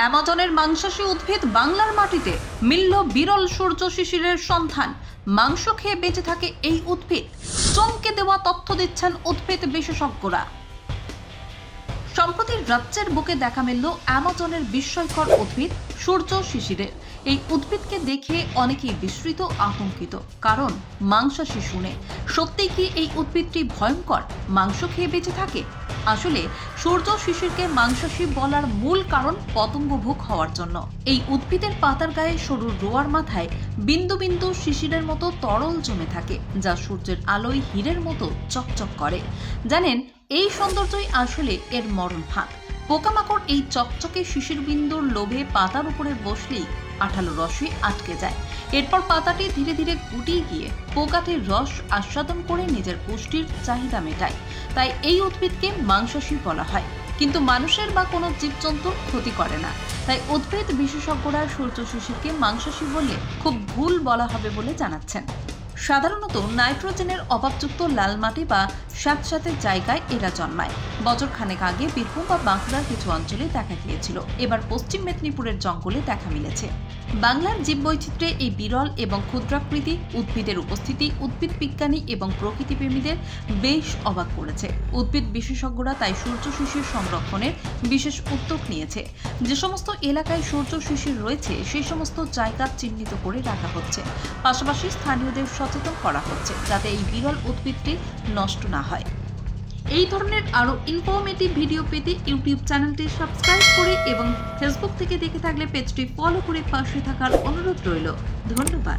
অ্যামাজনের মাংসাশী উদ্ভিদ বাংলার মাটিতে মিলল বিরল সূর্য শিশিরের সন্ধান। মাংস খেয়ে বেঁচে থাকে এই উদ্ভিদ। চমকে দেওয়া তথ্য দিচ্ছেন উদ্ভিদ বিশেষজ্ঞরা। সম্প্রতি রাজ্যের বুকে দেখা মিলল অ্যামাজনের বিস্ময়কর উদ্ভিদ, সূর্য শিশিরের। এই উদ্ভিদকে দেখে অনেকেই বিস্মৃত, আতঙ্কিত। কারণ মাংসাশী শুনে। সত্যিই কি এই উদ্ভিদটি ভয়ঙ্কর? মাংস খেয়ে বেঁচে থাকে? আসলে সূর্য শিশিরকে মাংসাশী বলার মূল কারণ পতঙ্গভোগ হওয়ার জন্য। এই উদ্ভিদের পাতার গায়ে সরু রোয়ার মাথায় বিন্দু বিন্দু শিশিরের মতো তরল জমে থাকে, যা সূর্যের আলোয় হীরের মতো চকচক করে। জানেন, এই সৌন্দর্যই আসলে এর মরণ ফাঁদ। পোকামাকড় এই চকচকে শিশির বিন্দুর লোভে পাতার উপরে বসলেই আঠালো রসে আটকে যায়। এরপর পাতাটি ধীরে ধীরে গুটিয়ে গিয়ে পোকাটির রস আস্বাদন করে নিজের পুষ্টির চাহিদা মেটায়। তাই এই উদ্ভিদকে মাংসাশী বলা হয়। কিন্তু মানুষের বা কোনো জীবজন্তুর ক্ষতি করে না। তাই উদ্ভিদ বিশেষজ্ঞরা সূর্য শিশিরকে মাংসাশী খুব ভুল বলা হবে বলে জানাচ্ছেন। সাধারণত নাইট্রোজেনের অভাবযুক্ত লাল মাটি বা স্যাঁতস্যাঁতে জায়গায় এরা জন্মায়। বছর খানেক আগে বীরভূম বা বাঁকুড়ার কিছু অঞ্চলে দেখা গিয়েছিল। এবার পশ্চিম মেদিনীপুরের জঙ্গলে দেখা মিলেছে। বাংলার জীববৈচিত্র্যে এই বিরল এবং ক্ষুদ্রাকৃতি উদ্ভিদের উপস্থিতি, উদ্ভিদ বিজ্ঞানী এবং প্রকৃতিপ্রেমীদের বেশ অবাক করেছে। উদ্ভিদ বিশেষজ্ঞরা তাই সূর্য শিশির সংরক্ষণের বিশেষ উদ্যোগ নিয়েছে। যে সমস্ত এলাকায় সূর্য শিশির রয়েছে, সেই সমস্ত জায়গা চিহ্নিত করে রাখা হচ্ছে। পাশাপাশি স্থানীয়দের সচেতন করা হচ্ছে যাতে এই বিরল উদ্ভিদটি নষ্ট না হয়। এই ধরনের আরও ইনফরমেটিভ ভিডিও পেতে ইউটিউব চ্যানেলটি সাবস্ক্রাইব করে এবং ফেসবুক থেকে দেখে থাকলে পেজটি ফলো করে পাশে থাকার অনুরোধ রইল। ধন্যবাদ।